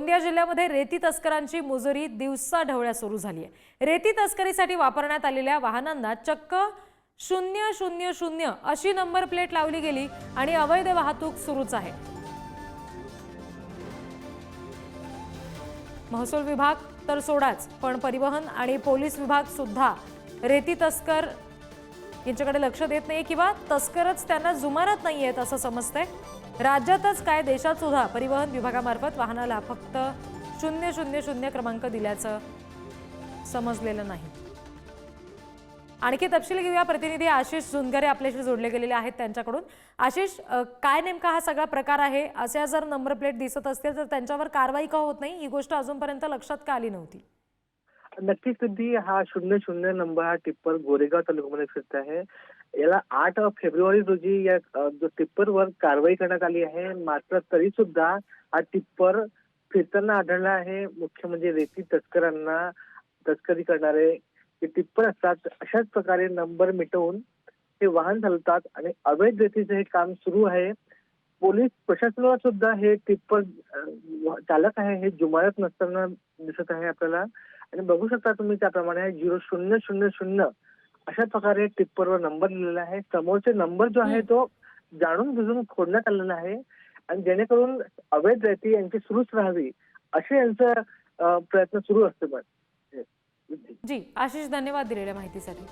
गोंदिया जिल्ह्यामध्ये रेती तस्करांची मुजोरी दिवसा ढवळ्या सुरू झाली आहे रेती तस्करीसाठी वापरण्यात आलेल्या वाहनांना चक्क शून्य शून्य शून्य अशी नंबर प्लेट लावली गेली आणि अवैध वाहतूक सुरूच आहे. महसूल विभाग तर सोडाच पण परिवहन आणि पोलीस विभाग सुद्धा रेती तस्कर यांच्याकडे लक्ष देत नाही किंवा तस्करच त्यांना जुमानत नाही आहेत असं समजतंय. राज्यातच काय देशात सुद्धा परिवहन विभागामार्फत वाहनाला फक्त शून्य शून्य शून्य क्रमांक दिल्याचं समजलेलं नाही. आणखी तपशील घेऊया. प्रतिनिधी आशिष झुनगरे आपल्याशी जोडले गेलेले आहेत त्यांच्याकडून. आशिष काय नेमका हा सगळा प्रकार आहे? अशा जर नंबर प्लेट दिसत असतील तर त्यांच्यावर कारवाई का होत नाही? ही गोष्ट अजूनपर्यंत लक्षात का आली नव्हती? नक्कीच सिद्धी हा शून्य शून्य नंबर हा टिप्पर गोरेगाव तालुक्यामध्ये स्थित आहे. याला आठ फेब्रुवारी रोजी या जो टिप्परवर कारवाई करण्यात आली आहे मात्र तरी सुद्धा हा टिप्पर फिरताना आढळला आहे. मुख्य म्हणजे रेती तस्करांना तस्करी करणारे जे टिप्पर असतात अशाच प्रकारे नंबर मिटवून हे वाहन चालवतात आणि अवैध रेतीचं हे काम सुरू आहे. पोलीस प्रशासनाला सुद्धा हे टिप्पर चालक आहे हे जुमारत नसताना दिसत आहे आपल्याला. आणि बघू शकता तुम्ही त्याप्रमाणे झिरो शून्य शून्य शून्य अशा प्रकारे टिप्परवर नंबर लिहिलेला आहे. समोरचे नंबर जो आहे तो जाणून बुजून खोडण्यात आलेला आहे. आणि जेणेकरून अवैध रेती यांची सुरूच राहावी असे यांचं प्रयत्न सुरू असते पण. जी आशिष धन्यवाद दिलेल्या माहितीसाठी.